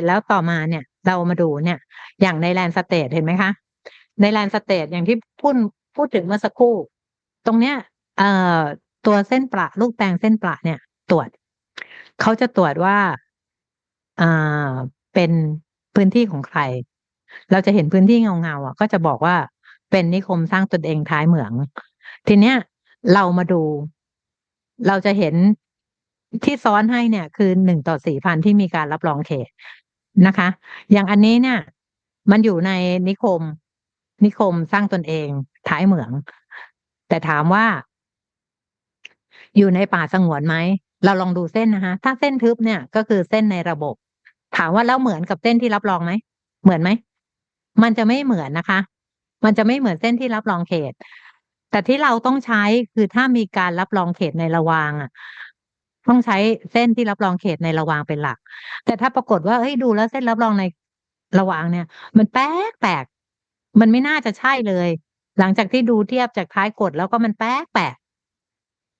ร็จแล้วต่อมาเนี่ย เรามาดูเนี่ย อย่างในแลนสเตทเห็นไหมคะ ในแลนสเตทอย่างที่พูดพูดถึงเมื่อสักครู่ ตรงเนี้ยเอ่อตัวเส้นประลูกแปลงเส้นประเนี่ย ตรวจเขาจะตรวจว่าอ่าเป็นพื้นที่ของใคร เราจะเห็นพื้นที่เงาเงาอะ ก็จะบอกว่าเป็นนิคมสร้างตนเองท้ายเหมือง ทีเนี้ยเรามาดู เราจะเห็นที่ซ้อนให้เนี่ย คือหนึ่งต่อสี่พันที่มีการรับรองเขต นะคะ อย่างอันนี้เนี่ย มันอยู่ในนิคม นิคมสร้างตนเองท้ายเหมือง แต่ถามว่า อยู่ในป่าสงวนไหมเราลองดูเส้นนะคะ ถ้าเส้นทึบเนี่ยก็คือเส้นในระบบ ถามว่าแล้วเหมือนกับเส้นที่รับรองไหม เหมือนไหม มันจะไม่เหมือนนะคะ มันจะไม่เหมือนเส้นที่รับรองเขต แต่ที่เราต้องใช้คือถ้ามีการรับรองเขตในระวางอะ ต้องใช้เส้นที่รับรองเขตในระวางเป็นหลัก แต่ถ้าปรากฏว่าเฮ้ยดูแล้วเส้นรับรองในระวางเนี่ย มันแปลกแปลกมันไม่น่าจะใช่เลย หลังจากที่ดูเทียบจากท้ายกฎแล้วก็มันแปลกแปลก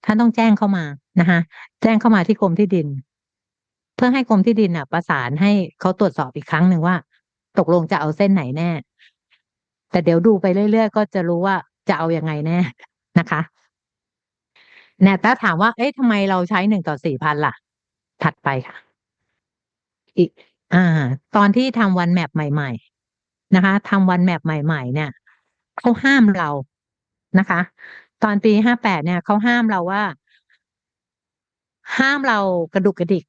ท่านต้องแจ้งเข้ามานะคะแจ้งเข้ามาที่กรมที่ดิน เพื่อให้กรมที่ดินอะ ประสานให้เขาตรวจสอบอีกครั้งหนึ่งว่า ตกลงจะเอาเส้นไหนแน่ แต่เดี๋ยวดูไปเรื่อยๆ ก็จะรู้ว่าจะเอาอยัางไงแน่นะคะ เนี่ยถ้าถามว่า เอ๊ะทำไมเราใช้หนึ่งต่อสี่พันล่ะ ถัดไปค่ะ อีก อ่า ตอนที่ทำวันแมปใหม่ ๆ นะคะทำวันแมปใหม่ ๆ เนี่ยเขาห้ามเรานะคะ ตอนปีห้าแปดเนี่ยเขาห้ามเราว่า ห้ามเรากระดุกกระดิก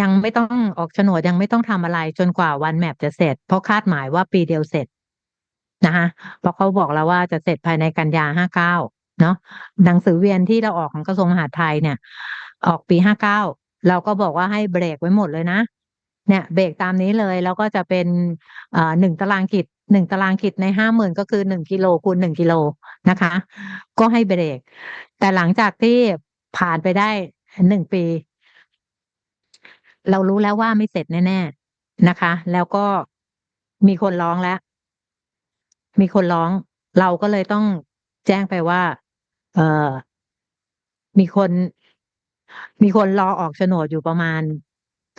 ยังไม่ต้องออกโฉนดยังไม่ต้องทำอะไรจนกว่าวันแมปจะเสร็จ เพราะคาดหมายว่าปีเดียวเสร็จนะคะเพราะเขาบอกแล้วว่าจะเสร็จภายในกันยาห้าเก้า เนาะหนังสือเวียนที่เราออกของกระทรวงมหาดไทยเนี่ย ออกปีห้าเก้าเราก็บอกว่าให้เบรกไว้หมดเลยนะ เนี่ย เบรกตามนี้เลยแล้วก็จะเป็นอ่าหนึ่งตารางกิดหนึ่งตารางกิดในห้าหมื่นก็คือหนึ่งกิโลคูณหนึ่งกิโลนะคะ ก็ให้เบรก แต่หลังจากที่ผ่านไปได้หนึ่งปี เรารู้แล้วว่าไม่เสร็จแน่ๆนะคะ แล้วก็มีคนร้องแล้ว มีคนร้อง เราก็เลยต้องแจ้งไปว่า เออมีคน มีคนรอออกโฉนดอยู่ประมาณ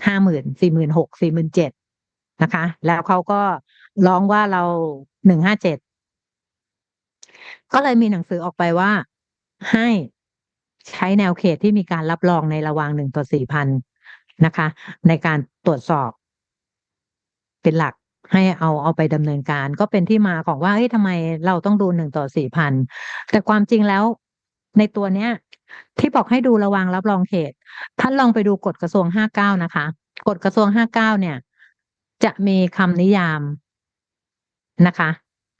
ห้าหมื่นสี่หมื่นหกสี่หมื่นเจ็ดนะคะ แล้วเขาก็ร้องว่าเราหนึ่งห้าเจ็ดก็เลยมีหนังสือออกไปว่าให้ใช้แนวเขตที่มีการรับรองในระวางหนึ่งต่อสี่พันนะคะ ในการตรวจสอบ เป็นหลักให้เอาเอาไปดำเนินการ ก็เป็นที่มาของว่าเฮ้ยทำไมเราต้องดูหนึ่งต่อสี่พันแต่ความจริงแล้ว ในตัวเนี้ยที่บอกให้ดูระวังรับรองเขตท่านลองไปดูกฎกระทรวงห้าเก้านะคะกฎกระทรวงห้าเก้าเนี่ย จะมีคำนิยามนะคะ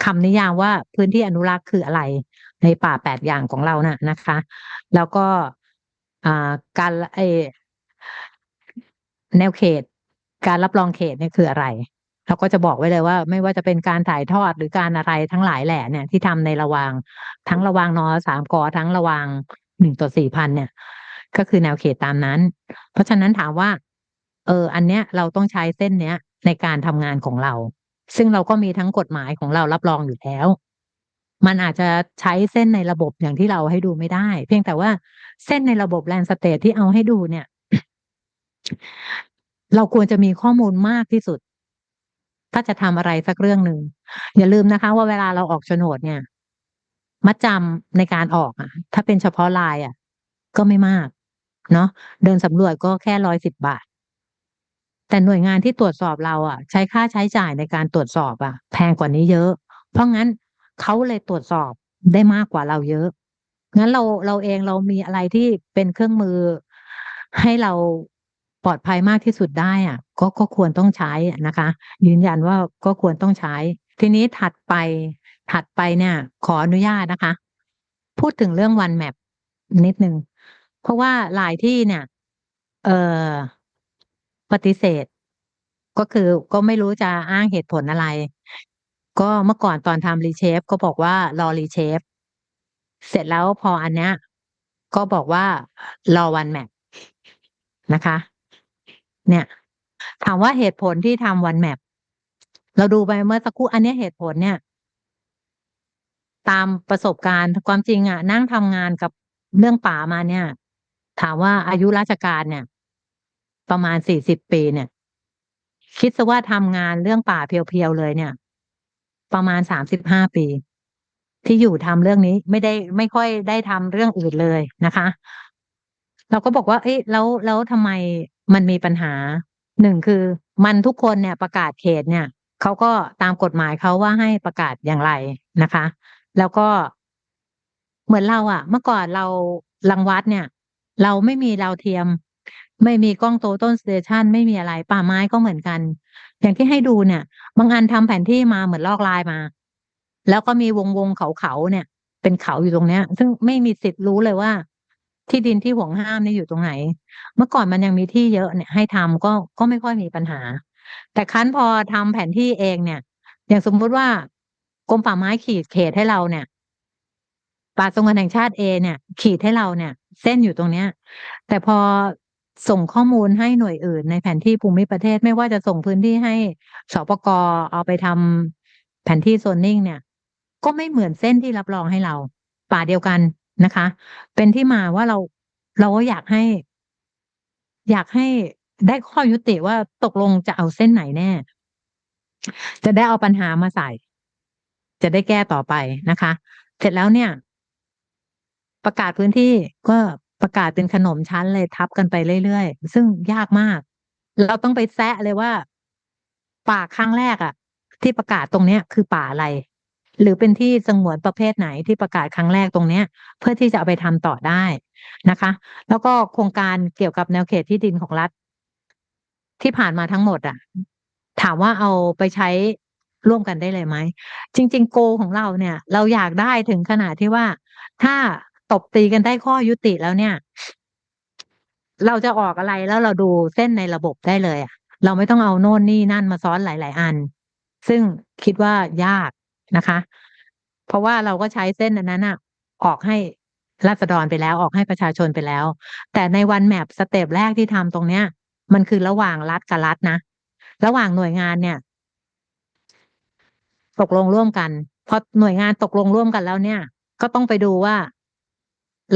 คำนิยามว่าพื้นที่อนุรักษ์คืออะไร ในป่าแปดอย่างของเรานะ่ะนะคะ แล้วก็การไอแนวเขต การรับรองเขตเนี่ยคืออะไร เราก็จะบอกไว้เลยว่า ไม่ว่าจะเป็นการถ่ายทอดหรือการอะไรทั้งหลายแหละเนี่ย ที่ทำในระวางทั้งระวางนอสามกอทั้งระวางหนึ่งต่อสี่พันเนี่ย ก็คือแนวเขตตามนั้น เพราะฉะนั้นถามว่า เออ อันเนี้ยเราต้องใช้เส้นเนี้ยในการทำงานของเรา ซึ่งเราก็มีทั้งกฎหมายของเรารับรองอยู่แล้ว มันอาจจะใช้เส้นในระบบอย่างที่เราให้ดูไม่ได้ เพียงแต่ว่าเส้นในระบบแลนสเตทที่เอาให้ดูเนี่ย เราควรจะมีข้อมูลมากที่สุด ถ้าจะทำอะไรสักเรื่องหนึ่งอย่าลืมนะคะ ว่าเวลาเราออกโฉนดเนี่ยมัดจำในการออกอะ ถ้าเป็นเฉพาะลายอะ ก็ไม่มาก เนาะเดินสำรวจก็แค่ร้อยสิบบาท แต่หน่วยงานที่ตรวจสอบเราอะ ใช้ค่าใช้จ่ายในการตรวจสอบอะ แพงกว่านี้เยอะ เพราะงั้นเขาเลยตรวจสอบได้มากกว่าเราเยอะงั้นเราเราเองเรามีอะไรที่เป็นเครื่องมือให้เรา ปลอดภัยมากที่สุดได้อะก็ก็ควรต้องใช้นะคะ ยืนยันว่าก็ควรต้องใช้ ทีนี้ถัดไปถัดไปเนี่ย ขออนุญาตนะคะ พูดถึงเรื่องวันแมปนิดนึงเพราะว่าหลายที่เนี่ย เอ่อปฏิเสธ ก็คือก็ไม่รู้จะอ้างเหตุผลอะไร ก็เมื่อก่อนตอนทำรีเชฟก็บอกว่ารอรีเชฟเสร็จแล้วพออันเนี้ย ก็บอกว่ารอวันแมปนะคะ เนี่ย ถามว่าเหตุผลที่ทำวันแมปเราดูไปเมื่อสักครู่อันนี้เหตุผลเนี่ย ตามประสบการณ์ความจริงอะนั่งทำงานกับเรื่องป่ามาเนี่ย ถามว่าอายุราชการเนี่ย ประมาณสี่สิบปีเนี่ย คิดซะว่าทำงานเรื่องป่าเพียวๆเลยเนี่ย ประมาณสามสิบห้าปี ที่อยู่ทำเรื่องนี้ไม่ได้ไม่ค่อยได้ทำเรื่องอื่นเลยนะคะ เราก็บอกว่า เอ๊ะแล้วแล้วทำไม มันมีปัญหาหนึ่งคือมันทุกคนเนี่ยประกาศเขตเนี่ยเขาก็ตามกฎหมายเขาว่าให้ประกาศอย่างไรนะคะ แล้วก็เหมือนเราอะเมื่อก่อนเรารังวัดเนี่ย เราไม่มีดาวเทียม ไม่มีกล้องโตต้นสเตชันไม่มีอะไรป่าไม้ก็เหมือนกัน อย่างที่ให้ดูเนี่ย บางอันทำแผนที่มาเหมือนลอกลายมา แล้วก็มีวงวงเขาเขาๆเนี่ย เป็นเขาอยู่ตรงเนี้ย ซึ่งไม่มีสิทธิ์รู้เลยว่า ที่ดินที่ห่วงห้ามนี่อยู่ตรงไหน เมื่อก่อนมันยังมีที่เยอะเนี่ยให้ทำก็ก็ไม่ค่อยมีปัญหา แต่คั้นพอทำแผนที่เองเนี่ย อย่างสมมุติว่ากรมป่าไม้ขีดเขตให้เราเนี่ย ป่าสงวนแห่งชาติเอเนี่ย ขีดให้เราเนี่ย เส้นอยู่ตรงเนี้ย แต่พอส่งข้อมูลให้หน่วยอื่น ในแผนที่ภูมิประเทศไม่ว่าจะส่งพื้นที่ให้สปกเอาไปทำแผนที่โซนนิ่งเนี่ย ก็ไม่เหมือนเส้นที่รับรองให้เรา ป่าเดียวกัน นะคะ เป็นที่มาว่าเราเราก็อยากให้ อยากให้ได้ข้อยุติว่าตกลงจะเอาเส้นไหนแน่ จะได้เอาปัญหามาใส่ จะได้แก้ต่อไปนะคะ เสร็จแล้วเนี่ย ประกาศพื้นที่ก็ประกาศเป็นขนมชั้นเลยทับกันไปเรื่อยๆ ซึ่งยากมาก เราต้องไปแซะเลยว่า ป่าครั้งแรกอะที่ประกาศตรงเนี้ย คือป่าอะไร หรือเป็นที่สงวนประเภทไหนที่ประกาศครั้งแรกตรงเนี้ย เพื่อที่จะเอาไปทำต่อได้นะคะ แล้วก็โครงการเกี่ยวกับแนวเขตที่ดินของรัฐ ที่ผ่านมาทั้งหมดอะถามว่าเอาไปใช้ร่วมกันได้เลยไหม จริง ๆ โกของเราเนี่ย เราอยากได้ถึงขนาดที่ว่าถ้าตบตีกันได้ข้อยุติแล้วเนี่ย เราจะออกอะไรแล้วเราดูเส้นในระบบได้เลยอะเราไม่ต้องเอาโน่นนี่นั่นมาซ้อนหลาย ๆ อัน ซึ่งคิดว่ายาก นะคะ เพราะว่าเราก็ใช้เส้นอันนั้นอะออกให้ราษฎรไปแล้วออกให้ประชาชนไปแล้ว แต่ในวันแมปสเต็ปแรกที่ทำตรงเนี้ย มันคือระหว่างรัฐกับรัฐนะ ระหว่างหน่วยงานเนี่ย ตกลงร่วมกันพอหน่วยงานตกลงร่วมกันแล้วเนี่ย ก็ต้องไปดูว่า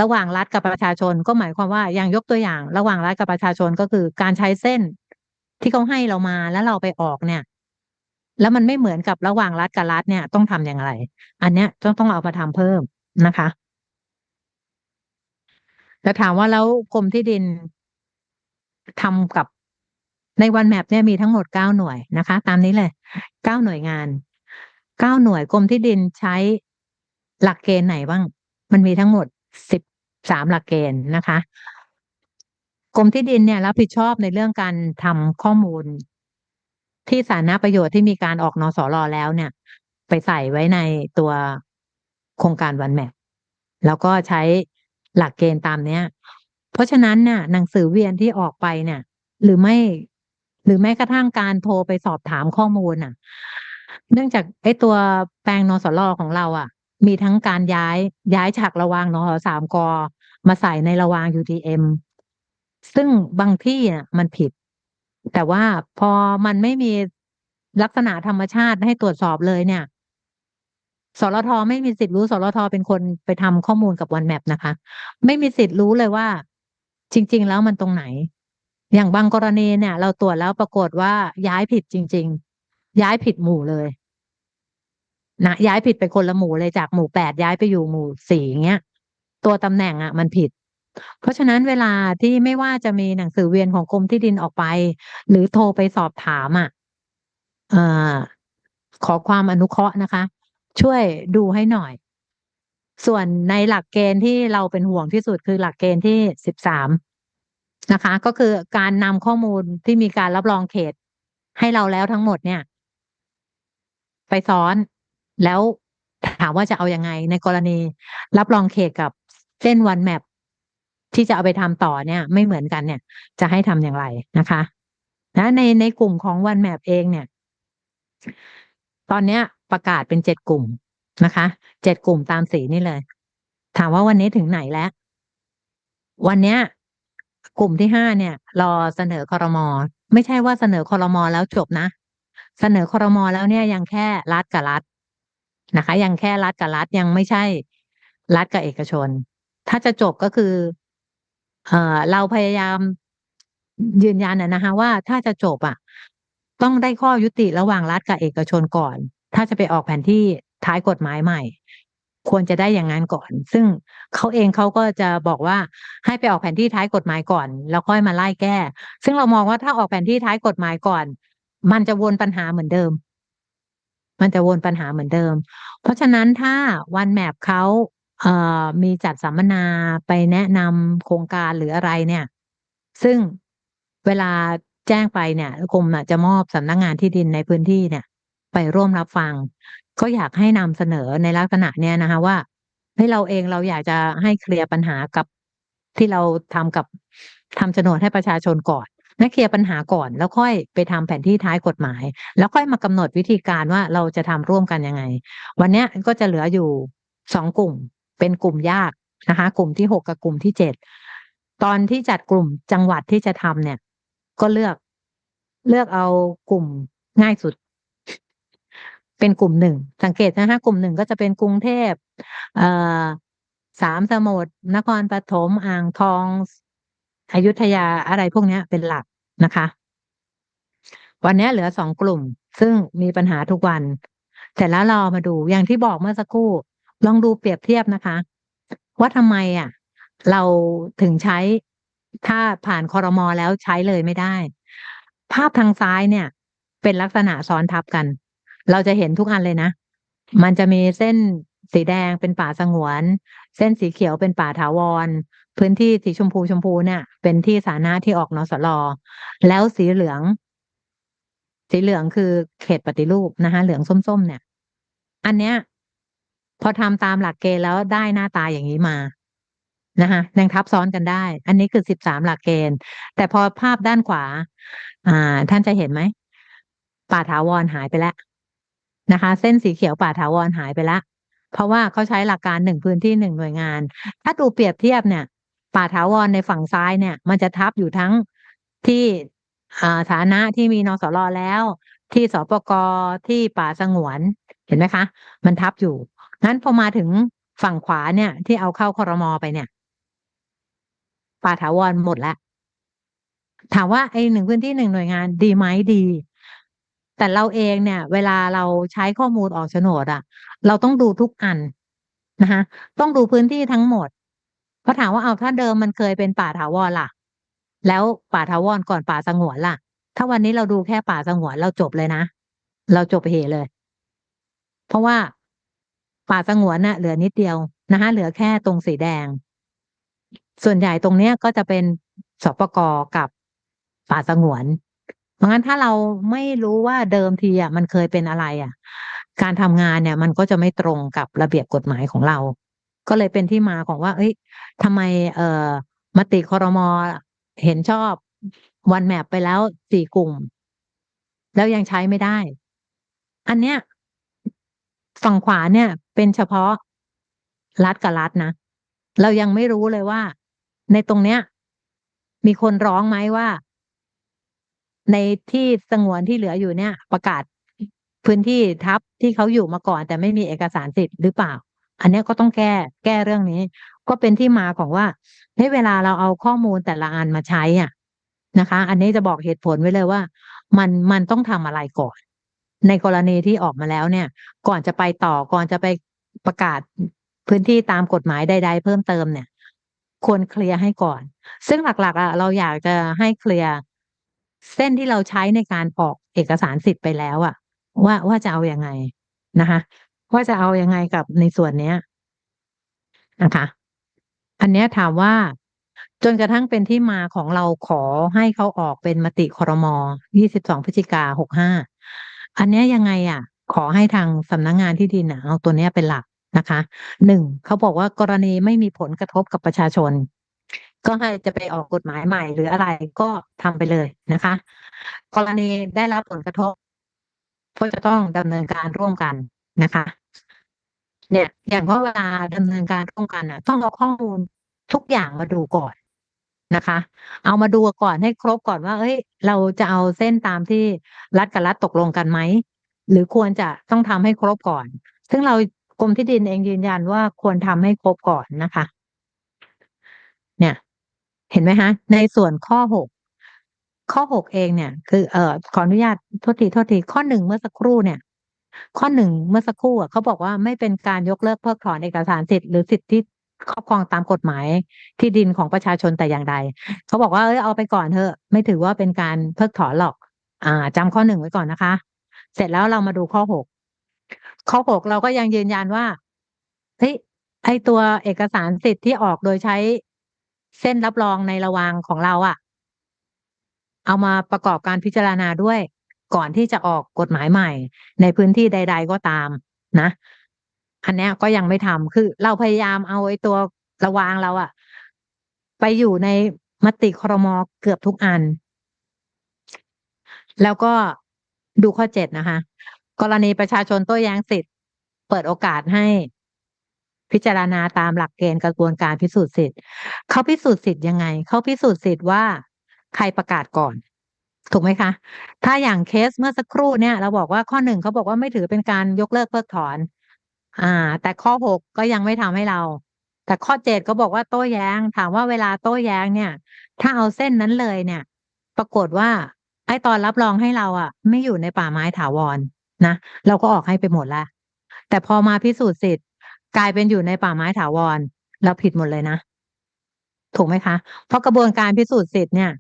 ระหว่างรัฐกับประชาชนก็หมายความว่าอย่างยกตัวอย่าง ระหว่างรัฐกับประชาชนก็คือการใช้เส้นที่เขาให้เรามาแล้วเราไปออกเนี่ย แล้วมันไม่เหมือนกับระหว่างรัฐกับรัฐเนี่ยต้องทำอย่างไร อันเนี้ยต้องต้องเอามาทำเพิ่มนะคะแล้วถามว่าแล้วกรมที่ดินทำกับในวันแมปเนี่ยมีทั้งหมดเก้าหน่วยนะคะ ตามนี้เลยเก้าหน่วยงานเก้าหน่วยกรมที่ดินใช้หลักเกณฑ์ไหนบ้าง มันมีทั้งหมดสิบสามหลักเกณฑ์นะคะกรมที่ดินเนี่ยรับผิดชอบในเรื่องการทำข้อมูล ที่สาธารณประโยชน์ที่มีการออกนสรแล้วเนี่ย ไปใส่ไว้ในตัวโครงการวันแมปแล้วก็ใช้หลักเกณฑ์ตามเนี้ย เพราะฉะนั้นเนี่ยหนังสือเวียนที่ออกไปเนี่ย หรือไม่หรือแม้กระทั่งการโทรไปสอบถามข้อมูลน่ะ เนื่องจากไอ้ตัวแปลงนสลของเราอะ มีทั้งการย้ายย้ายฉากระวางนสามกมาใส่ในระวาง UTM ซึ่งบางที่อะมันผิด แต่ว่าพอมันไม่มีลักษณะธรรมชาติให้ตรวจสอบเลยเนี่ยสรทไม่มีสิทธิ์รู้สรทเป็นคนไปทำข้อมูลกับวันแมปนะคะ ไม่มีสิทธิ์รู้เลยว่า จริง ๆ แล้วมันตรงไหน อย่างบางกรณีเนี่ย เราตรวจแล้วปรากฏว่าย้ายผิดจริง ๆ ย้ายผิดหมู่เลยนะย้ายผิดไปคนละหมู่เลยจากหมู่แปดย้ายไปอยู่หมู่สี่เงี้ย ตัวตำแหน่งอะ มันผิด เพราะฉะนั้นเวลาที่ไม่ว่าจะมีหนังสือเวียนของกรมที่ดินออกไป หรือโทรไปสอบถามอะเอ่อขอความอนุเคราะห์นะคะ ช่วยดูให้หน่อย ส่วนในหลักเกณฑ์ที่เราเป็นห่วงที่สุดคือหลักเกณฑ์ที่สิบสามนะคะ ก็คือการนำข้อมูลที่มีการรับรองเขต ให้เราแล้วทั้งหมดเนี่ย ไปซ้อนแล้วถามว่าจะเอาอยัางไง ในกรณีรับรองเขตกับเส้นวันแมป ที่จะเอาไปทำต่อเนี่ย ไม่เหมือนกันเนี่ย จะให้ทำอย่างไรนะคะนะในในกลุ่มของวันแมปเองเนี่ย ตอนเนี้ยประกาศเป็นเจ็ดกลุ่มนะคะเจ็ดกลุ่มตามสีนี่เลย ถามว่าวันนี้ถึงไหนแล้ว วันเนี้ย กลุ่มที่ห้าเนี่ย รอเสนอคอรมอไม่ใช่ว่าเสนอคอรมอแล้วจบนะ เสนอคอรมอแล้วเนี่ยยังแค่รัฐกับรัฐนะคะ ยังแค่รัฐกับรัฐยังไม่ใช่รัฐกับเอกชน ถ้าจะจบก็คือ เอ่อเราพยายามยืนยันนะนะคะว่าถ้าจะจบอะต้องได้ข้อยุติระหว่างรัฐกับเอกชนก่อน ถ้าจะไปออกแผนที่ท้ายกฎหมายใหม่ ควรจะได้อย่างนั้นก่อน ซึ่งเขาเองเขาก็จะบอกว่าให้ไปออกแผนที่ท้ายกฎหมายก่อน แล้วค่อยมาไล่แก้ ซึ่งเรามองว่าถ้าออกแผนที่ท้ายกฎหมายก่อน มันจะวนปัญหาเหมือนเดิม มันจะวนปัญหาเหมือนเดิม เพราะฉะนั้นถ้าวันแมปเขา เอ่อมีจัดสัมมนาไปแนะนำโครงการหรืออะไรเนี่ย ซึ่งเวลาแจ้งไปเนี่ยกรมอะจะมอบสำนักงานที่ดินในพื้นที่เนี่ย ไปร่วมรับฟัง ก็อยากให้นำเสนอในลักษณะเนี้ยนะคะว่าให้เราเองเราอยากจะให้เคลียร์ปัญหากับที่เราทำกับทำโฉนดให้ประชาชนก่อนนะเคลียร์ปัญหาก่อน แล้วค่อยไปทำแผนที่ท้ายกฎหมาย แล้วค่อยมากำหนดวิธีการว่าเราจะทำร่วมกันยังไง วันเนี้ยก็จะเหลืออยู่สองกลุ่ม เป็นกลุ่มยากนะคะ กลุ่มที่หกกับกลุ่มที่เจ็ดตอนที่จัดกลุ่มจังหวัดที่จะทำเนี่ย ก็เลือกเลือกเอากลุ่มง่ายสุด เป็นกลุ่มหนึ่งสังเกตนะคะกลุ่มหนึ่งก็จะเป็นกรุงเทพเอ่อสามสมุทรนครปฐมอ่างทองอยุธยาอะไรพวกนี้เป็นหลักนะคะ วันนี้เหลือสองกลุ่ม ซึ่งมีปัญหาทุกวันแต่แล้วเรามาดูอย่างที่บอกเมื่อสักครู่ ลองดูเปรียบเทียบนะคะ ว่าทำไมอะ เราถึงใช้ถ้าผ่านคอรมอแล้วใช้เลยไม่ได้ ภาพทางซ้ายเนี่ย เป็นลักษณะซ้อนทับกัน เราจะเห็นทุกอันเลยนะ มันจะมีเส้นสีแดงเป็นป่าสงวน เส้นสีเขียวเป็นป่าถาวร พื้นที่สีชมพูชมพูเนี่ย เป็นที่สาธารณะที่ออกนสลแล้วสีเหลือง สีเหลืองคือเขตปฏิรูปนะคะเหลืองส้มๆเนี่ย อันเนี้ย พอทำตามหลักเกณฑ์แล้วได้หน้าตาอย่างนี้มานะคะยังทับซ้อนกันได้ อันนี้คือสิบสามหลักเกณฑ์ แต่พอภาพด้านขวา อ่า ท่านจะเห็นไหม ป่าถาวรหายไปแล้วนะคะ เส้นสีเขียวป่าถาวรหายไปแล้วเพราะว่าเขาใช้หลักการหนึ่งพื้นที่หนึ่งหน่วยงาน ถ้าดูเปรียบเทียบเนี่ย ป่าถาวรในฝั่งซ้ายเนี่ย มันจะทับอยู่ทั้งที่ฐานะที่มีนสรแล้ว ที่สปกที่ป่าสงวน เห็นไหมคะ มันทับอยู่ งั้นพอมาถึงฝั่งขวาเนี่ย ที่เอาเข้าคอรมอไปเนี่ย ป่าถาวรหมดแล้ว ถามว่าไอ้หนึ่งพื้นที่หนึ่งหน่วยงานดีไหมดี แต่เราเองเนี่ย เวลาเราใช้ข้อมูลออกโฉนดอะเราต้องดูทุกอันนะคะต้องดูพื้นที่ทั้งหมดเพราะถามว่าเอาถ้าเดิมมันเคยเป็นป่าถาวรล่ะ แล้วป่าถาวรก่อนป่าสงวนล่ะ ถ้าวันนี้เราดูแค่ป่าสงวนเราจบเลยนะ เราจบเหเลย เพราะว่า ป่าสงวนน่ะเหลือนิดเดียวนะคะเหลือแค่ตรงสีแดง ส่วนใหญ่ตรงเนี้ยก็จะเป็นสปกกับป่าสงวน เพราะงั้นถ้าเราไม่รู้ว่าเดิมทีอะมันเคยเป็นอะไรอะ การทำงานเนี่ย มันก็จะไม่ตรงกับระเบียบกฎหมายของเรา ก็เลยเป็นที่มาของว่า เอ้ยทำไมเอ่อมติคอรมอเห็นชอบวันแมปไปแล้วสี่กลุ่ม แล้วยังใช้ไม่ได้ อันเนี้ย ฝั่งขวาเนี่ย เป็นเฉพาะรัฐกับรัฐนะ เรายังไม่รู้เลยว่า ในตรงเนี้ย มีคนร้องไหมว่า ในที่สงวนที่เหลืออยู่เนี่ย ประกาศพื้นที่ทับที่เขาอยู่มาก่อน แต่ไม่มีเอกสารสิทธิ์หรือเปล่า อันนี้ก็ต้องแก้แก้เรื่องนี้ ก็เป็นที่มาของว่าให้เวลาเราเอาข้อมูลแต่ละอันมาใช้อะนะคะ อันนี้จะบอกเหตุผลไว้เลยว่า มันมันต้องทำอะไรก่อน ในกรณีที่ออกมาแล้วเนี่ย ก่อนจะไปต่อก่อนจะไปประกาศพื้นที่ตามกฎหมายใด ๆ เพิ่มเติมเนี่ย ควรเคลียร์ให้ก่อน ซึ่งหลักๆอะเราอยากจะให้เคลียร์เส้นที่เราใช้ในการออกเอกสารสิทธิ์ไปแล้วอะ ว่าว่าจะเอาอยัางไงนะคะว่าจะเอาอยัางไงกับในส่วนเนี้ยนะคะอันเนี้ยถามว่าจนกระทั่งเป็นที่มาของเราขอให้เขาออกเป็นมติครม22พฤศจิกา65 อันนี้ยังไงอะ ขอให้ทางสำนักงงานที่ดินเอาตัวเนี้ยเป็นหลักนะคะหนึ่งเขาบอกว่ากรณีไม่มีผลกระทบกับประชาชน ก็ให้จะไปออกกฎหมายใหม่หรืออะไรก็ทำไปเลยนะคะ กรณีได้รับผลกระทบก็จะต้องดำเนินการร่วมกันนะคะ เนี่ย อย่างเพราะเวลาดำเนินการร่วมกันอะ ต้องเอาข้อมูลทุกอย่างมาดูก่อน นะคะ เอามาดูก่อนให้ครบก่อนว่าเอ้ย เราจะเอาเส้นตามที่รัฐกับรัฐตกลงกันไหม หรือควรจะต้องทำให้ครบก่อน ซึ่งเรากรมที่ดินเองยืนยันว่าควรทำให้ครบก่อนนะคะ เนี่ย เห็นไหมคะในส่วนข้อหกข้อหกเองเนี่ย คือเอ่อขออนุญาตโทษทีโทษทีข้อหนึ่งเมื่อสักครู่เนี่ย ข้อหนึ่งเมื่อสักครู่อะเขาบอกว่าไม่เป็นการยกเลิกเพิกถอนเอกสารสิทธิ์หรือสิทธิที่ ครอบครองตามกฎหมายที่ดินของประชาชนแต่อย่างใด เขาบอกว่าเออเอาไปก่อนเถอะ ไม่ถือว่าเป็นการเพิกถอนหรอก อ่าจำข้อหนึ่งไว้ก่อนนะคะ เสร็จแล้วเรามาดูข้อหกข้อหกเราก็ยังยืนยันว่าเฮ้ยไอตัวเอกสารสิทธิ์ที่ออกโดยใช้เส้นรับรองในระวางของเราอะเอามาประกอบการพิจารณาด้วย ก่อนที่จะออกกฎหมายใหม่ ในพื้นที่ใด ๆก็ตามนะ อันเนี้ยก็ยังไม่ทำคือเราพยายามเอาไอ้ตัวระวางเราอะไปอยู่ในมติครมเกือบทุกอัน แล้วก็ดูข้อเจ็ดนะคะ กรณีประชาชนโต้แย้งสิทธิ์เปิดโอกาสให้พิจารณาตามหลักเกณฑ์กระบวนการพิสูจน์สิทธิ์เขาพิสูจน์สิทธิ์ยังไง เขาพิสูจน์สิทธิ์ว่าใครประกาศก่อน ถูกไหมคะ ถ้าอย่างเคสเมื่อสักครู่เนี่ย เราบอกว่าข้อหนึ่งเขาบอกว่าไม่ถือเป็นการยกเลิกเพิกถอน อ่า แต่ข้อหกก็ยังไม่ทำให้เรา แต่ข้อเจ็ดก็บอกว่าโต้แย้ง ถามว่าเวลาโต้แย้งเนี่ย ถ้าเอาเส้นนั้นเลยเนี่ย ปรากฏว่า ไอ้ตอนรับรองให้เราอะ ไม่อยู่ในป่าไม้ถาวรนะ เราก็ออกให้ไปหมดล้วแต่พอมาพิสูจน์สิทธิ์กลายเป็นอยู่ในป่าไม้ถาวร เราผิดหมดเลยนะ ถูกไหมคะ เพราะกระบวนการพิสูจน์สิทธิ์เนี่ย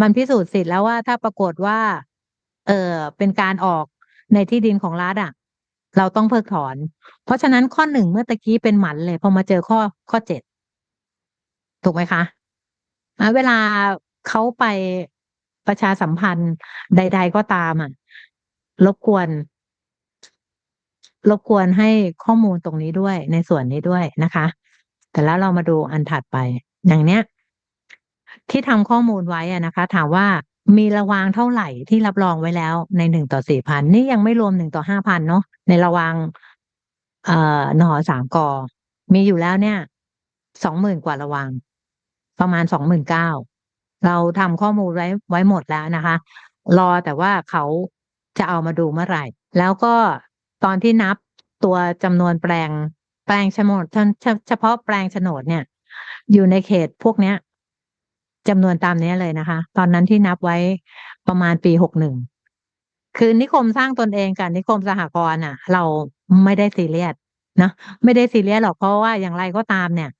มันพิสูจน์สิทธิ์แล้วว่าถ้าปรากฏว่า เออเป็นการออกในที่ดินของรัฐอะ เราต้องเพิกถอน เพราะฉะนั้นข้อหนึ่งเมื่อตะกี้เป็นหมันเลยพอมาเจอข้อข้อเจ็ดถูกไหมคะอะเวลาเขาไปประชาสัมพันธ์ใด ๆ ก็ตามอะรบกวนรบกวนให้ข้อมูลตรงนี้ด้วยในส่วนนี้ด้วยนะคะ แต่แล้วเรามาดูอันถัดไป อย่างเนี้ย ที่ทำข้อมูลไว้อะนะคะ ถามว่ามีระวางเท่าไหร่ที่รับรองไว้แล้วในหนึ่งต่อสี่พันนี่ยังไม่รวมหนึ่งต่อห้าพันเนาะ ในระวางเอ่อนหสามกอมีอยู่แล้วเนี่ยสองหมื่นกว่าระวางประมาณสองหมื่นเก้าเราทำข้อมูลไว้ไว้หมดแล้วนะคะ รอแต่ว่าเขาจะเอามาดูเมื่อไหร่ แล้วก็ตอนที่นับตัวจำนวนแปลงแปลงโฉนดเฉพาะแปลงโฉนดเนี่ย อยู่ในเขตพวกเนี้ยจำนวนตามนี้เลยนะคะ ตอนนั้นที่นับไว้ประมาณปีหกหนึ่ง คือนิคมสร้างตนเองกับนิคมสหกรณ์อะ เราไม่ได้ซีเรียสนะไม่ได้ซีเรียสหรอกเพราะว่าอย่างไรก็ตามเนี่ย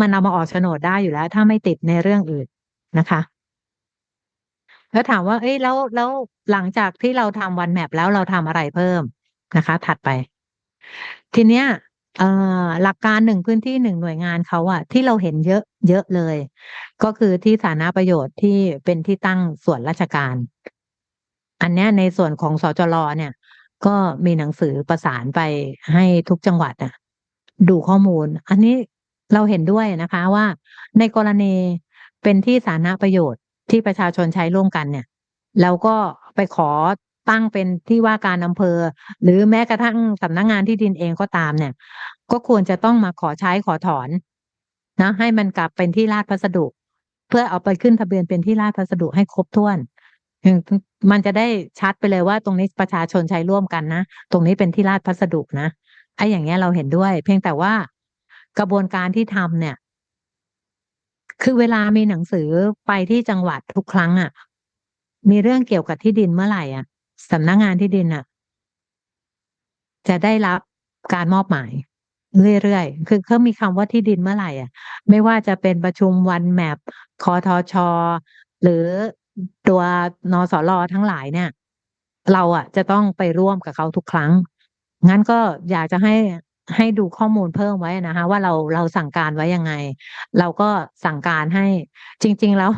มันเอามาออกโฉนดได้อยู่แล้ว ถ้าไม่ติดในเรื่องอื่นนะคะ แล้วถามว่า เอ้ยแล้วแล้วหลังจากที่เราทำวันแมปแล้วเราทำอะไรเพิ่มนะคะ ถัดไป ทีเนี้ยเอ่อหลักการหนึ่งพื้นที่หนึ่งหน่วยงานเขาอะที่เราเห็นเยอะเยอะเลย ก็คือที่สาธารณประโยชน์ที่เป็นที่ตั้งส่วนราชการ อันเนี้ยในส่วนของสจรเนี่ย ก็มีหนังสือประสานไปให้ทุกจังหวัดอะดูข้อมูล อันนี้เราเห็นด้วยนะคะว่าในกรณีเป็นที่สาธารณประโยชน์ที่ประชาชนใช้ร่วมกันเนี่ยเราก็ไปขอตั้งเป็นที่ว่าการอำเภอ หรือแม้กระทั่งสำนักงงานที่ดินเองก็ตามเนี่ย ก็ควรจะต้องมาขอใช้ขอถอนนะให้มันกลับเป็นที่ราชพัสดุ เพื่อเอาไปขึ้นทะเบียนเป็นที่ราชพัสดุให้ครบถ้วน มันจะได้ชัดไปเลยว่าตรงนี้ประชาชนใช้ร่วมกันนะ ตรงนี้เป็นที่ราชพัสดุนะไอ้อย่างเงี้ยเราเห็นด้วย เพียงแต่ว่ากระบวนการที่ทำเนี่ย คือเวลามีหนังสือไปที่จังหวัดทุกครั้งอะ่ะ มีเรื่องเกี่ยวกับที่ดินเมื่อไหร่อะสำนักงงานที่ดินอะ จะได้รับการมอบหมายเรื่อยๆ คือเขามีคำว่าที่ดินเมื่อไหร่อะ ไม่ว่าจะเป็นประชุมวันแมปคอทอชอหรือ ตัวนสลทั้งหลายเนี่ย เราอะ จะต้องไปร่วมกับเขาทุกครั้ง งั้นก็อยากจะให้ให้ดูข้อมูลเพิ่มไว้นะคะ ว่าเราเราสั่งการไว้ยังไง เราก็สั่งการให้จริง ๆ แล้ว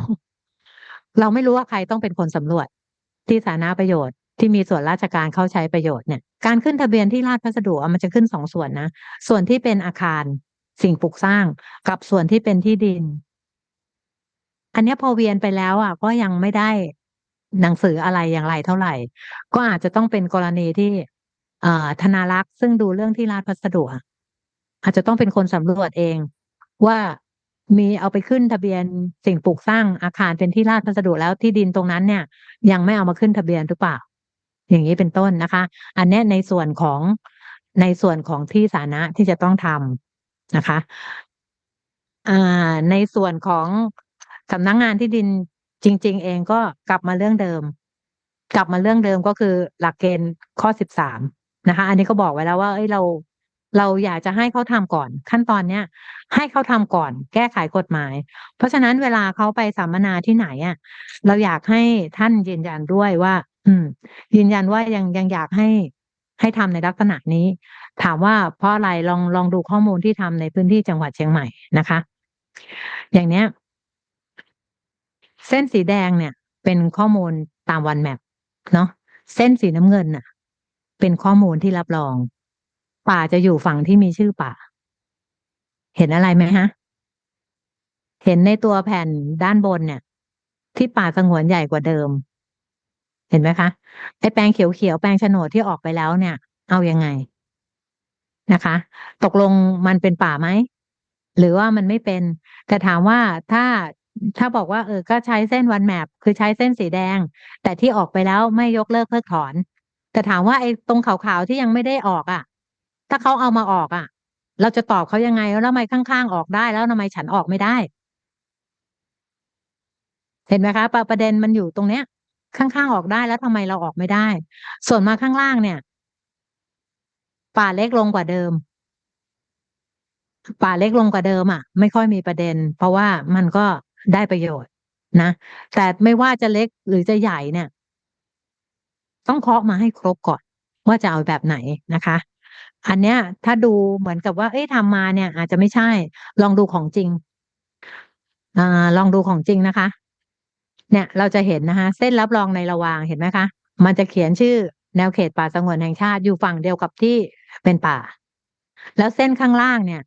เราไม่รู้ว่าใครต้องเป็นคนสำรวจ ที่สาธารณประโยชน์ที่มีส่วนราชการเข้าใช้ประโยชน์เนี่ย การขึ้นทะเบียนที่ราชพัสดุมันจะขึ้นสองส่วนนะ ส่วนที่เป็นอาคารสิ่งปลูกสร้างกับส่วนที่เป็นที่ดิน อันนี้พอเวียนไปแล้วอะ ก็ยังไม่ได้หนังสืออะไรอย่างไรเท่าไหร่ ก็อาจจะต้องเป็นกรณีที่ธนารักษ์ซึ่งดูเรื่องที่ราชพัสดุอาจจะต้องเป็นคนสำรวจเอง ว่ามีเอาไปขึ้นทะเบียนสิ่งปลูกสร้างอาคารเป็นที่ราชพัสดุแล้วที่ดินตรงนั้นเนี่ย ยังไม่เอามาขึ้นทะเบียนหรือเปล่า อย่างนี้เป็นต้นนะคะ อันนี้ในส่วนของในส่วนของที่สาธารณะที่จะต้องทำนะคะอ่าในส่วนของ สำนักงงานที่ดินจริง ๆ เองก็กลับมาเรื่องเดิม กลับมาเรื่องเดิมก็คือหลักเกณฑ์ข้อสิบสามนะคะ อันนี้ก็บอกไว้แล้วว่าเอ้ยเราเราอยากจะให้เขาทำก่อน ขั้นตอนเนี้ยให้เขาทำก่อนแก้ไขกฎหมาย เพราะฉะนั้นเวลาเขาไปสัมมนาที่ไหนอะเราอยากให้ท่านยืนยันด้วยว่า อืม ยืนยันว่ายังยังอยากให้ให้ทำในลักษณะนี้ ถามว่าเพราะอะไรลองลองดูข้อมูลที่ทำในพื้นที่จังหวัดเชียงใหม่นะคะ อย่างเนี้ย เส้นสีแดงเนี่ย เป็นข้อมูลตามวันแมปเนาะเส้นสีน้ำเงินน่ะ เป็นข้อมูลที่รับรอง ป่าจะอยู่ฝั่งที่มีชื่อป่า เห็นอะไรไหมฮะ เห็นในตัวแผ่นด้านบนเนี่ย ที่ป่าสงวนใหญ่กว่าเดิม เห็นไหมคะไอแปลงเขียวๆแปลงโฉนดที่ออกไปแล้วเนี่ย เอายังไงนะคะ ตกลงมันเป็นป่าไหมหรือว่ามันไม่เป็น แต่ถามว่าถ้า ถ้าบอกว่าเออก็ใช้เส้นวันแมปคือใช้เส้นสีแดง แต่ที่ออกไปแล้วไม่ยกเลิกเพิกถอน แต่ถามว่าไอ้ตรงขาวๆที่ยังไม่ได้ออกอะ่ะ ถ้าเขาเอามาออกอะ่ะ เราจะตอบเขายังไงแล้วทำไมข้างๆออกได้แล้วทำไมฉันออกไม่ได้ เห็นไหมคะประประเด็นมันอยู่ตรงเนี้ย ข้างๆออกได้แล้วทำไมเราออกไม่ได้ ส่วนมาข้างล่างเนี่ยป่าเล็กลงกว่าเดิมป่าเล็กลงกว่าเดิมอะ ไม่ค่อยมีประเด็น เพราะว่ามันก็ ได้ประโยชน์นะ แต่ไม่ว่าจะเล็กหรือจะใหญ่เนี่ย ต้องเคาะมาให้ครบก่อน ว่าจะเอาแบบไหนนะคะ อันเนี้ย ถ้าดูเหมือนกับว่า เอ้ยทำมาเนี่ย อาจจะไม่ใช่ ลองดูของจริงอ่าลองดูของจริงนะคะ เนี่ย เราจะเห็นนะคะ เส้นรับรองในระวางเห็นไหมคะ มันจะเขียนชื่อแนวเขตป่าสงวนแห่งชาติอยู่ฝั่งเดียวกับที่เป็นป่า แล้วเส้นข้างล่างเนี่ย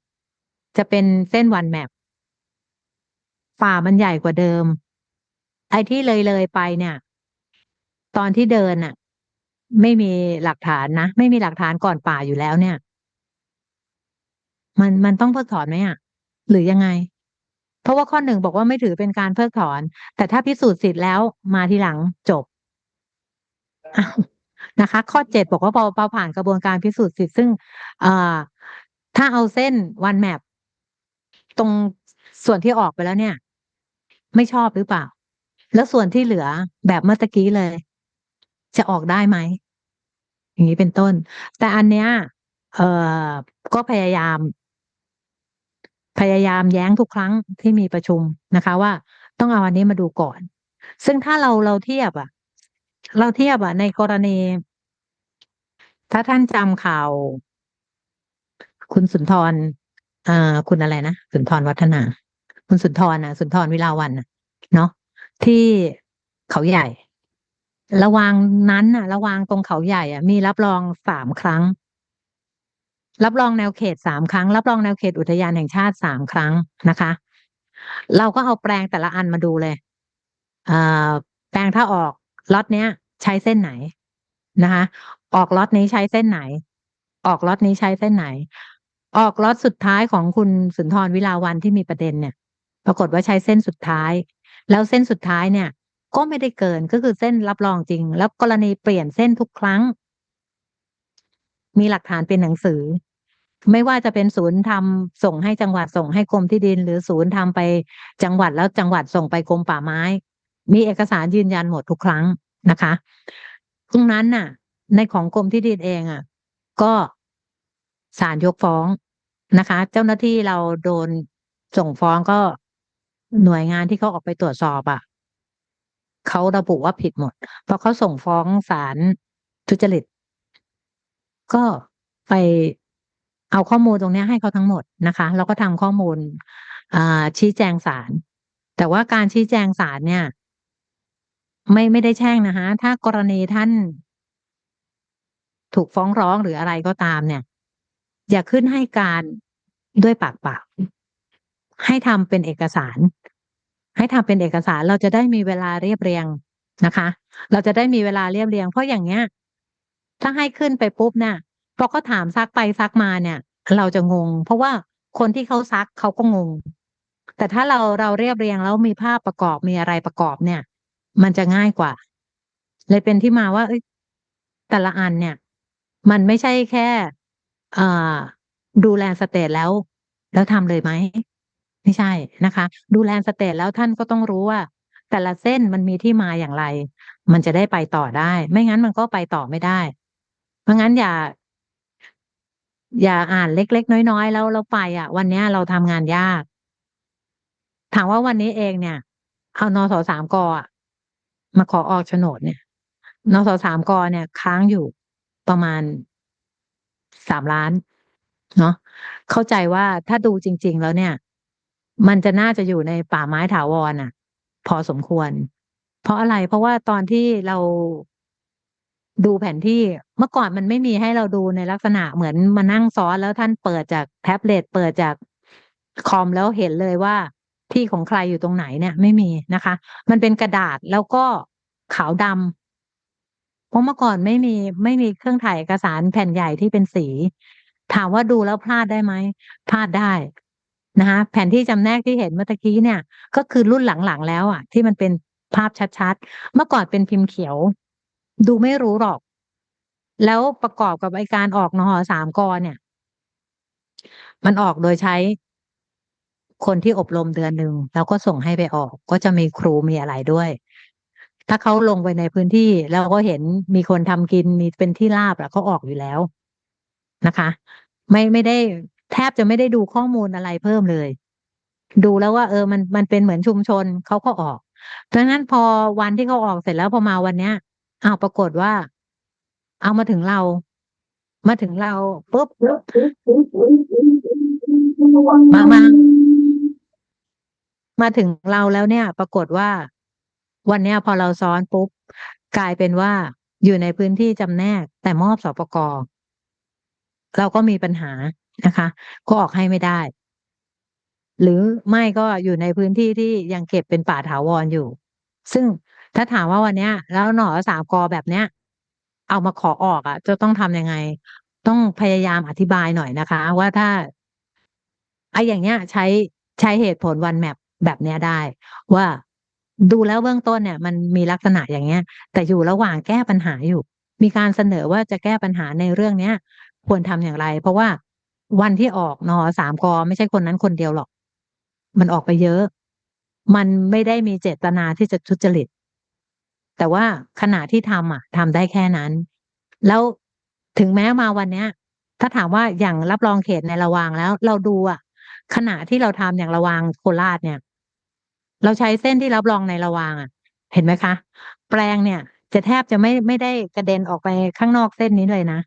จะเป็นเส้นวันแมป ป่ามันใหญ่กว่าเดิม ไอ้ที่เลยเลยไปเนี่ย ตอนที่เดินน่ะไม่มีหลักฐานนะ ไม่มีหลักฐานก่อนป่าอยู่แล้วเนี่ย มันมันต้องเพิกถอนไหมอะหรือยังไง เพราะว่าข้อหนึ่งบอกว่าไม่ถือเป็นการเพิกถอน แต่ถ้าพิสูจน์สิทธิ์แล้วมาทีหลังจบนะคะ ข้อเจ็ดบอกว่าพอพอผ่านกระบวนการพิสูจน์สิทธิ์ซึ่งเอ่อถ้าเอาเส้นวันแมปตรงส่วนที่ออกไปแล้วเนี่ย ไม่ชอบหรือเปล่า แล้วส่วนที่เหลือแบบเมื่อกี้เลย จะออกได้ไหมอย่างนี้เป็นต้น แต่อันเนี้ยเอ่อก็พยายาม พยายามแย้งทุกครั้งที่มีประชุมนะคะ ว่าต้องเอาอันนี้มาดูก่อน ซึ่งถ้าเราเราเทียบอะเราเทียบอะในกรณี ถ้าท่านจำข่าว คุณสุนทรอ่าคุณอะไรนะ สุนทรวัฒนา คุณสุนทรนะสุนทรวิลาวันนะเนาะที่เขาใหญ่ ระวางนั้นน่ะ ระวางตรงเขาใหญ่อะมีรับรองสามครั้ง รับรองแนวเขตสามครั้ง รับรองแนวเขตอุทยานแห่งชาติสามครั้งนะคะ เราก็เอาแปลงแต่ละอันมาดูเลยอ่าแปลงถ้าออกล็อตเนี้ย ใช้เส้นไหนนะคะ ออกล็อตนี้ใช้เส้นไหน ออกล็อตนี้ใช้เส้นไหน ออกล็อตสุดท้ายของคุณสุนทรวิลาวันที่มีประเด็นเนี่ย ปรากฏว่าใช้เส้นสุดท้าย แล้วเส้นสุดท้ายเนี่ย ก็ไม่ได้เกินก็คือเส้นรับรองจริง แล้วกรณีเปลี่ยนเส้นทุกครั้ง มีหลักฐานเป็นหนังสือ ไม่ว่าจะเป็นศูนย์ทำส่งให้จังหวัดส่งให้กรมที่ดิน หรือศูนย์ทำไปจังหวัดแล้วจังหวัดส่งไปกรมป่าไม้ มีเอกสารยืนยันหมดทุกครั้งนะคะตรงนั้นน่ะ ในของกรมที่ดินเองอะ ก็ศาลยกฟ้องนะคะ เจ้าหน้าที่เราโดนส่งฟ้องก็ หน่วยงานที่เขาออกไปตรวจสอบอะเขาระบุว่าผิดหมด เพราะเขาส่งฟ้องศาลทุจริต ก็ไปเอาข้อมูลตรงนี้ให้เขาทั้งหมดนะคะ แล้วก็ทำข้อมูลชี้แจงศาลแต่ว่าการชี้แจงศาลเนี่ย ไม่ไม่ได้แช่งนะคะ ถ้ากรณีท่าน ถูกฟ้องร้องหรืออะไรก็ตามเนี่ย อย่าขึ้นให้การด้วยปากเปล่า ให้ทำเป็นเอกสาร ให้ทำเป็นเอกสารเราจะได้มีเวลาเรียบเรียงนะคะ เราจะได้มีเวลาเรียบเรียง เพราะอย่างเงี้ย ถ้าให้ขึ้นไปปุ๊บเนี่ยพอก็ถามซักไปซักมาเนี่ย เราจะงง เพราะว่าคนที่เขาซักเขาก็งง แต่ถ้าเราเราเรียบเรียงแล้วมีภาพประกอบมีอะไรประกอบเนี่ย มันจะง่ายกว่า เลยเป็นที่มาว่าแต่ละอันเนี่ย มันไม่ใช่แค่ดูแลสเตทแล้ว แล้วทำเลยไหม ไม่ใช่นะคะ ดูแลสเตทแล้วท่านก็ต้องรู้ว่า แต่ละเส้นมันมีที่มาอย่างไร มันจะได้ไปต่อได้ ไม่งั้นมันก็ไปต่อไม่ได้ เพราะงั้นอย่า อย่าอ่านเล็ก ๆ น้อย ๆ แล้วเราไปอะ วันนี้เราทำงานยาก ถามว่าวันนี้เองเนี่ย เอานส.3ก.อะมาขอออกโฉนดเนี่ยนส.3ก.เนี่ย ค้างอยู่ประมาณ3,000,000เนาะเข้าใจว่าถ้าดูจริง ๆ แล้วเนี่ย มันจะน่าจะอยู่ในป่าไม้ถาวรน่ะ พอสมควร เพราะอะไรเพราะว่าตอนที่เราดูแผนที่เมื่อก่อนมันไม่มีให้เราดูในลักษณะเหมือนมานั่งซ้อนแล้วท่านเปิดจากแท็บเล็ตเปิดจากคอมแล้วเห็นเลยว่าที่ของใครอยู่ตรงไหนเนี่ย ไม่มีนะคะ มันเป็นกระดาษแล้วก็ขาวดำเพราะเมื่อก่อนไม่มีไม่มีเครื่องถ่ายเอกสารแผ่นใหญ่ที่เป็นสี ถามว่าดูแล้วพลาดได้ไหมพลาดได้ นะคะแผนที่จำแนกที่เห็นเมื่อกี้เนี่ย ก็คือรุ่นหลังๆแล้วอะ ที่มันเป็นภาพชัดๆ เมื่อก่อนเป็นพิมพ์เขียว ดูไม่รู้หรอก แล้วประกอบกับไอการออกนห.3กอ.เนี่ย มันออกโดยใช้คนที่อบรมเดือนหนึ่งแล้วก็ส่งให้ไปออก ก็จะมีครูมีอะไรด้วย ถ้าเขาลงไปในพื้นที่ แล้วก็เห็นมีคนทำกินมีเป็นที่ราบอะเขาออกอยู่แล้วนะคะ ไม่ไม่ได้ แทบจะไม่ได้ดูข้อมูลอะไรเพิ่มเลย ดูแล้วว่า เออ มันมันเป็นเหมือนชุมชนเขาก็ออกเพราะฉะนั้นพอวันที่เขาออกเสร็จแล้วพอมาวันเนี้ยอ้าวปรากฏว่า เอามาถึงเรา มาถึงเราปุ๊บมามามาถึงเราแล้วเนี่ย ปรากฏว่า วันเนี้ยพอเราซ้อนปุ๊บกลายเป็นว่าอยู่ในพื้นที่จำแนกแต่มอบสปก.เราก็มีปัญหา นะคะ ก็ออกให้ไม่ได้ หรือไม่ก็อยู่ในพื้นที่ที่ยังเก็บเป็นป่าถาวรอยู่ ซึ่งถ้าถามว่าวันเนี้ย แล้วหนอส.3กอ.แบบเนี้ย เอามาขอออกอะจะต้องทำยังไง ต้องพยายามอธิบายหน่อยนะคะ ว่าถ้าไอ้อย่างเงี้ย ใช้ใช้เหตุผล one map แบบเนี้ยได้ ว่าดูแล้วเบื้องต้นเนี่ย มันมีลักษณะอย่างเงี้ย แต่อยู่ระหว่างแก้ปัญหาอยู่ มีการเสนอว่าจะแก้ปัญหาในเรื่องเนี้ย ควรทำอย่างไร เพราะว่า วันที่ออกนส.3กอ.ไม่ใช่คนนั้นคนเดียวหรอก มันออกไปเยอะ มันไม่ได้มีเจตนาที่จะทุจริต แต่ว่าขณะที่ทำอะทำได้แค่นั้น แล้วถึงแม้มาวันเนี้ย ถ้าถามว่าอย่างรับรองเขตในระวางแล้ว เราดูอะ ขณะที่เราทำอย่างระวางโคราชเนี่ย เราใช้เส้นที่รับรองในระวางอะ เห็นไหมคะ แปลงเนี่ย จะแทบจะไม่ไม่ได้กระเด็นออกไปข้างนอกเส้นนี้เลยนะ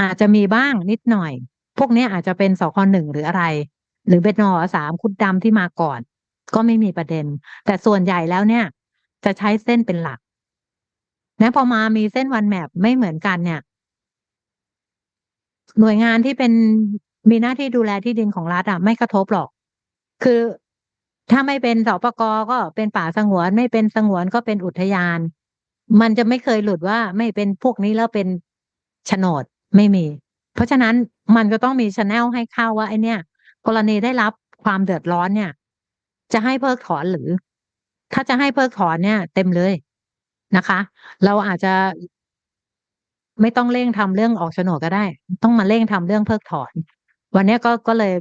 อาจจะมีบ้างนิดหน่อย พวกนี้อาจจะเป็นสค.1หรืออะไร หรือเป็นนห.3คุดดำที่มาก่อน ก็ไม่มีประเด็น แต่ส่วนใหญ่แล้วเนี่ย จะใช้เส้นเป็นหลักแล้วพอมามีเส้น one map ไม่เหมือนกันเนี่ย หน่วยงานที่เป็นมีหน้าที่ดูแลที่ดินของรัฐอะไม่กระทบหรอก คือถ้าไม่เป็นสปก.ก็เป็นป่าสงวน ไม่เป็นสงวนก็เป็นอุทยาน มันจะไม่เคยหลุดว่าไม่เป็นพวกนี้แล้วเป็นโฉนดไม่มี เพราะฉะนั้นมันก็ต้องมีชนเนิลให้เข้าว่าไอเนี่ย กรณีได้รับความเดือดร้อนเนี่ย จะให้เพิกถอนหรือ ถ้าจะให้เพิกถอนเนี่ย เต็มเลยนะคะ เราอาจจะไม่ต้องเร่งทำเรื่องออกโฉนดก็ได้ ต้องมาเร่งทำเรื่องเพิกถอน วันเนี้ยก็ก็เลย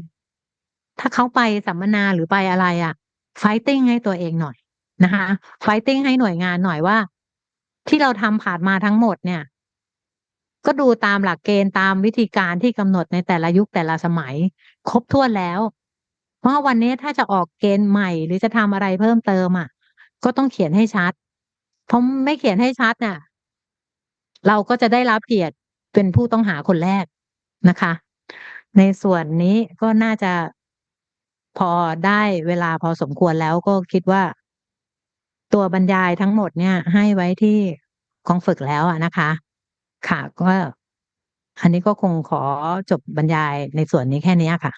ถ้าเขาไปสัมมนาหรือไปอะไรอะ fighting ให้ตัวเองหน่อยนะคะ fighting ให้หน่วยงานหน่อยว่า ที่เราทำผ่านมาทั้งหมดเนี่ย ก็ดูตามหลักเกณฑ์ตามวิธีการที่กำหนดในแต่ละยุคแต่ละสมัย ครบถ้วนแล้ว เพราะวันนี้ถ้าจะออกเกณฑ์ใหม่หรือจะทำอะไรเพิ่มเติมอะ ก็ต้องเขียนให้ชัด เพราะไม่เขียนให้ชัดน่ะเราก็จะได้รับเกียรติเป็นผู้ต้องหาคนแรกนะคะ ในส่วนนี้ก็น่าจะพอได้เวลาพอสมควรแล้วก็คิดว่า ตัวบรรยายทั้งหมดเนี่ย ให้ไว้ที่กองฝึกแล้วอะนะคะ ค่ะ ก็อันนี้ก็คงขอจบบรรยายในส่วนนี้แค่นี้ค่ะ